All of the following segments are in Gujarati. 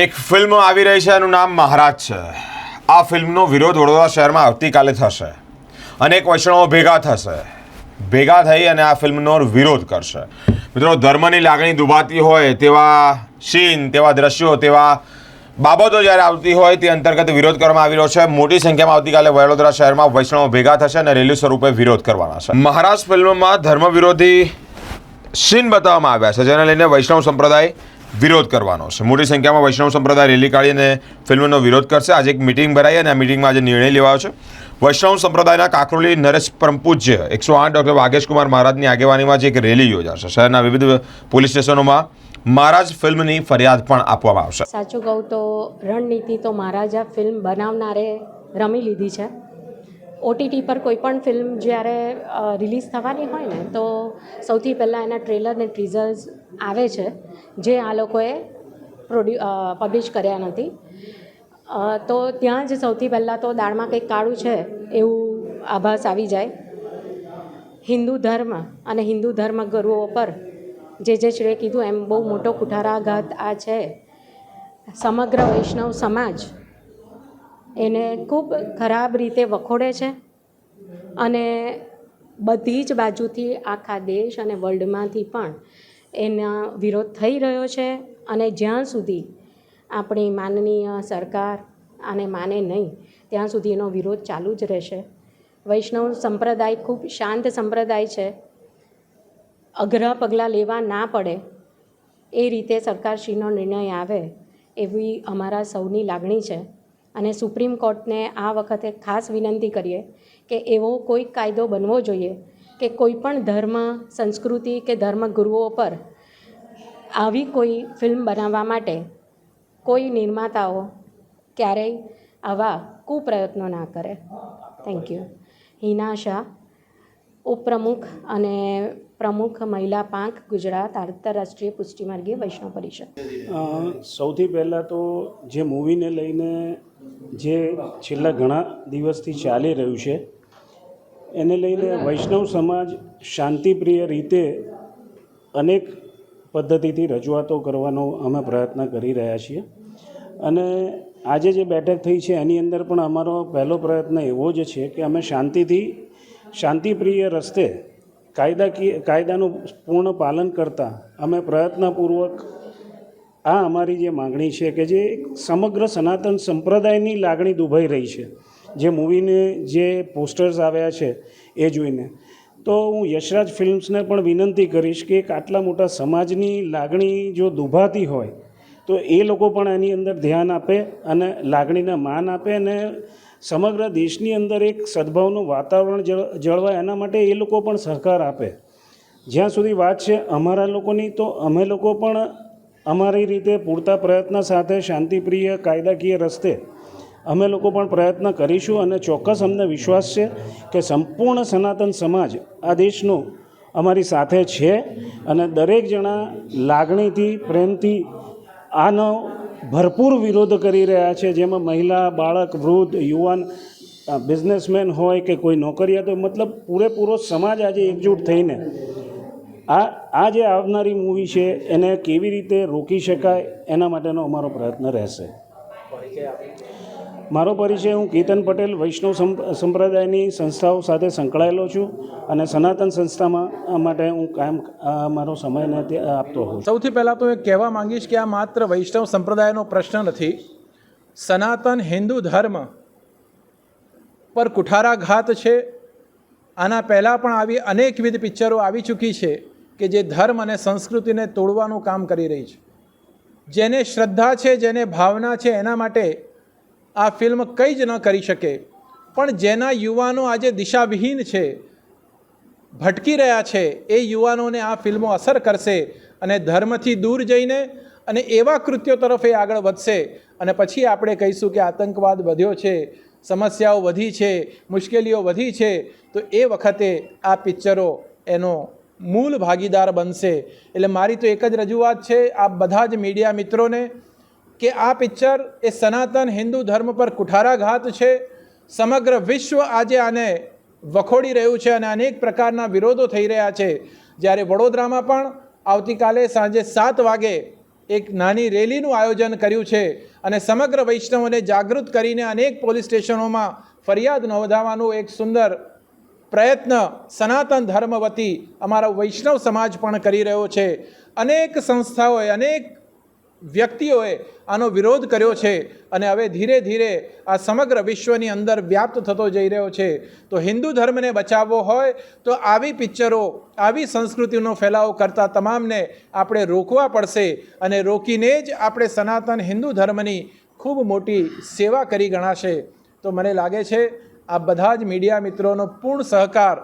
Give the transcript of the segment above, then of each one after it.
એક ફિલ્મ આવી રહી છે, એનું નામ મહારાજ છે. આ ફિલ્મનો વિરોધ વડોદરા શહેરમાં આવતીકાલે થશે અનેક વૈષ્ણવો ભેગા થશે. ભેગા થઈ અને આ ફિલ્મનો વિરોધ કરશે. મિત્રો, ધર્મની લાગણી દુભાતી હોય તેવા સીન, તેવા દ્રશ્યો, તેવા બાબતો જ્યારે આવતી હોય તે અંતર્ગત વિરોધ કરવામાં આવી રહ્યો છે. મોટી સંખ્યામાં આવતીકાલે વડોદરા શહેરમાં વૈષ્ણવો ભેગા થશે અને રેલી સ્વરૂપે વિરોધ કરવાના છે. મહારાજ ફિલ્મમાં ધર્મ વિરોધી સીન બતાવવામાં આવ્યા છે, જેને લઈને વૈષ્ણવ સંપ્રદાય વિરોધ કરવાનો છે. મોટી સંખ્યામાં વૈષ્ણવ સંપ્રદાય રેલી કાઢીને ફિલ્મનો વિરોધ કરશે. આજે એક મિટિંગ ભરાઈ અને આ મિટિંગમાં આજે નિર્ણય લેવાયો છે. વૈષ્ણવ સંપ્રદાયના કાકરોલી નરેશ પરમપૂજ્ય એકસો આઠ ડૉક્ટર વાગેશકુમાર મહારાજની આગેવાનીમાં જે એક રેલી યોજાશે. શહેરના વિવિધ પોલીસ સ્ટેશનોમાં મહારાજ ફિલ્મની ફરિયાદ પણ આપવામાં આવશે. સાચું કહું તો રણનીતિ તો મહારાજા ફિલ્મ બનાવનારે રમી લીધી છે. ઓટીટી પર કોઈ પણ ફિલ્મ જ્યારે રિલીઝ થવાની હોય ને, તો સૌથી પહેલાં એના ટ્રેલર ને ટ્રીઝર્સ આવે છે, જે આ લોકોએ પ્રોડ્યુ પબ્લિશ કર્યા નથી. તો ત્યાં જ સૌથી પહેલાં તો દાળમાં કંઈક કાળું છે, એવું આભાસ આવી જાય. હિન્દુ ધર્મ અને હિન્દુ ધર્મ ગુરુઓ પર જે જે શ્રેય કીધું એમ બહુ મોટો કુઠારાઘાત આ છે. સમગ્ર વૈષ્ણવ સમાજ એને ખૂબ ખરાબ રીતે વખોડે છે અને બધી જ બાજુથી આખા દેશ અને વર્લ્ડમાંથી પણ એના વિરોધ થઈ રહ્યો છે અને જ્યાં સુધી આપણી માનનીય સરકાર આને માને નહીં, ત્યાં સુધી એનો વિરોધ ચાલુ જ રહેશે. વૈષ્ણવ સંપ્રદાય ખૂબ શાંત સંપ્રદાય છે. અઘરા પગલાં લેવા ના પડે એ રીતે સરકારશ્રીનો નિર્ણય આવે એવી અમારા સૌની લાગણી છે. અને સુપ્રીમ કોર્ટને આ વખતે ખાસ વિનંતી કરીએ કે એવો કોઈ કાયદો બનવો જોઈએ કે કોઈ પણ ધર્મ, સંસ્કૃતિ કે ધર્મગુરુઓ પર આવી કોઈ ફિલ્મ બનાવવા માટે કોઈ નિર્માતાઓ ક્યારેય આવા કુપ્રયત્નો ના કરે. થેન્ક યુ હિના શાહ, ઉપપ્રમુખ અને પ્રમુખ મહિલા પાંખ, ગુજરાત આંતરરાષ્ટ્રીય પુષ્ટિમાર્ગીય વૈષ્ણવ પરિષદ. સૌથી પહેલાં તો જે મૂવીને લઈને જે છેલ્લા ઘણા દિવસથી ચાલી રહ્યું છે, એને લઈને વૈષ્ણવ સમાજ શાંતિપ્રિય રીતે અનેક પદ્ધતિથી રજૂઆતો કરવાનો અમે પ્રયત્ન કરી રહ્યા છીએ. અને આજે જે બેઠક થઈ છે, એની અંદર પણ અમારો પહેલો પ્રયત્ન એવો જ છે કે અમે શાંતિથી, શાંતિપ્રિય રસ્તે કાયદાકીય કાયદાનું પૂર્ણ પાલન કરતાં અમે પ્રયત્નપૂર્વક આ અમારી જે માગણી છે કે જે સમગ્ર સનાતન સંપ્રદાયની લાગણી દુભાઈ રહી છે. જે મૂવીને જે પોસ્ટર્સ આવ્યા છે એ જોઈને. તો હું યશરાજ ફિલ્મ્સને પણ વિનંતી કરીશ કે એક આટલા મોટા સમાજની લાગણી જો દુભાતી હોય, તો એ લોકો પણ એની અંદર ધ્યાન આપે અને લાગણીને માન આપે અને સમગ્ર દેશની અંદર એક સદભાવનું વાતાવરણ જળ- જળવાય એના માટે એ લોકો પણ સહકાર આપે. જ્યાં સુધી વાત છે અમારા લોકોની, તો અમે લોકો પણ અમારી રીતે પૂરતા પ્રયત્ન સાથે શાંતિપ્રિય, કાયદાકીય રસ્તે અમે લોકો પણ પ્રયત્ન કરીશું અને ચોક્કસ અમને વિશ્વાસ છે કે સંપૂર્ણ સનાતન સમાજ આ દેશનો અમારી સાથે છે અને દરેક જણા લાગણીથી, પ્રેમથી આનો ભરપૂર વિરોધ કરી રહ્યા છે. જેમાં મહિલા, બાળક, વૃદ્ધ, યુવાન બિઝનેસમેન હોય કે કોઈ નોકરિયાત મતલબ પૂરેપૂરો સમાજ આજે એકજૂટ થઈને આ આ જે આવનારી મૂવી છે, એને કેવી રીતે રોકી શકાય, એના માટેનો અમારો પ્રયત્ન રહેશે. મારો પરિચય, હું કેતન પટેલ, વૈષ્ણવ સંપ્રદાયની સંસ્થાઓ સાથે સંકળાયેલો છું અને સનાતન સંસ્થામાં માટે હું કાયમ મારો સમયને આપતો હોઉં સૌથી પહેલાં તો એ કહેવા માંગીશ કે આ માત્ર વૈષ્ણવ સંપ્રદાયનો પ્રશ્ન નથી. સનાતન હિન્દુ ધર્મ પર કુઠારાઘાત છે. આના પહેલાં પણ આવી અનેકવિધ પિક્ચરો આવી ચૂકી છે. કે જે ધર્મ અને સંસ્કૃતિને તોડવાનું કામ કરી રહી છે. જેને શ્રદ્ધા છે, જેને ભાવના છે, એના માટે આ ફિલ્મ કંઈ જ ન કરી શકે. પણ જેના યુવાનો આજે દિશાવિહીન છે, ભટકી રહ્યા છે, એ યુવાનોને આ ફિલ્મો અસર કરશે અને ધર્મથી દૂર જઈને અને એવા કૃત્યો તરફ એ આગળ વધશે. અને પછી આપણે કહીશું કે આતંકવાદ વધ્યો છે, સમસ્યાઓ વધી છે, મુશ્કેલીઓ વધી છે, તો એ વખતે આ પિક્ચરો એનો મૂળ ભાગીદાર બનશે. એટલે મારી તો એક જ રજૂઆત છે આ બધા જ મીડિયા મિત્રોને, કે આ પિક્ચર એ સનાતન હિન્દુ ધર્મ પર કુઠારાઘાત છે. સમગ્ર વિશ્વ આજે આને વખોડી રહ્યું છે અને અનેક પ્રકારના વિરોધો થઈ રહ્યા છે. જ્યારે વડોદરામાં પણ આવતીકાલે સાંજે સાત વાગે એક નાની રેલીનું આયોજન કર્યું છે અને સમગ્ર વૈષ્ણવોને જાગૃત કરીને અનેક પોલીસ સ્ટેશનોમાં ફરિયાદ નોંધાવવાનું એક સુંદર પ્રયત્ન સનાતન ધર્મ વતી અમારો વૈષ્ણવ સમાજ પણ કરી રહ્યો છે. અનેક સંસ્થાઓએ, અનેક વ્યક્તિઓએ આનો વિરોધ કર્યો છે અને હવે ધીરે ધીરે આ સમગ્ર વિશ્વની અંદર વ્યાપ્ત થતો જઈ રહ્યો છે. તો હિન્દુ ધર્મને બચાવવો હોય તો આવી પિક્ચરો, આવી સંસ્કૃતિનો ફેલાવો કરતા તમામને આપણે રોકવા પડશે અને રોકીને જ આપણે સનાતન હિન્દુ ધર્મની ખૂબ મોટી સેવા કરી ગણાશે. તો મને લાગે છે આ બધા જ મીડિયા મિત્રોનો પૂર્ણ સહકાર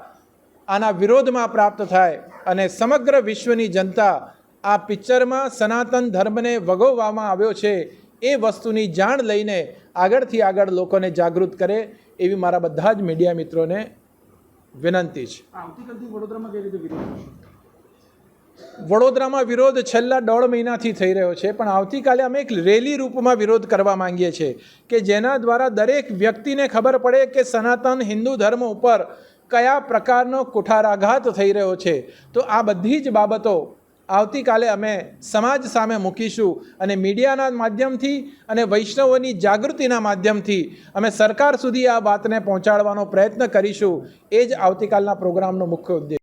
આના વિરોધમાં પ્રાપ્ત થાય અને સમગ્ર વિશ્વની જનતા આ પિક્ચરમાં સનાતન ધર્મને વગોવવામાં આવ્યો છે એ વસ્તુની જાણ લઈને આગળથી આગળ લોકોને જાગૃત કરે એવી મારા બધા જ મીડિયા મિત્રોને વિનંતી છે. આવતીકાલથી વડોદરામાં કઈ રીતે વિરોધ વડોદરામાં વિરોધ છેલ્લા દોઢ મહિનાથી થઈ રહ્યો છે, પણ આવતીકાલે અમે એક રેલી રૂપમાં વિરોધ કરવા માંગીએ છીએ કે જેના દ્વારા દરેક વ્યક્તિને ખબર પડે કે સનાતન હિન્દુ ધર્મ ઉપર કયા પ્રકારનો કુઠારાઘાત થઈ રહ્યો છે. તો આ બધી જ બાબતો આવતીકાલે અમે સમાજ સામે મૂકીશું અને મીડિયાના માધ્યમથી અને વૈષ્ણવોની જાગૃતિના માધ્યમથી અમે સરકાર સુધી આ વાતને પહોંચાડવાનો પ્રયત્ન કરીશું. એ જ આવતીકાલના પ્રોગ્રામનો મુખ્ય ઉદ્દેશ.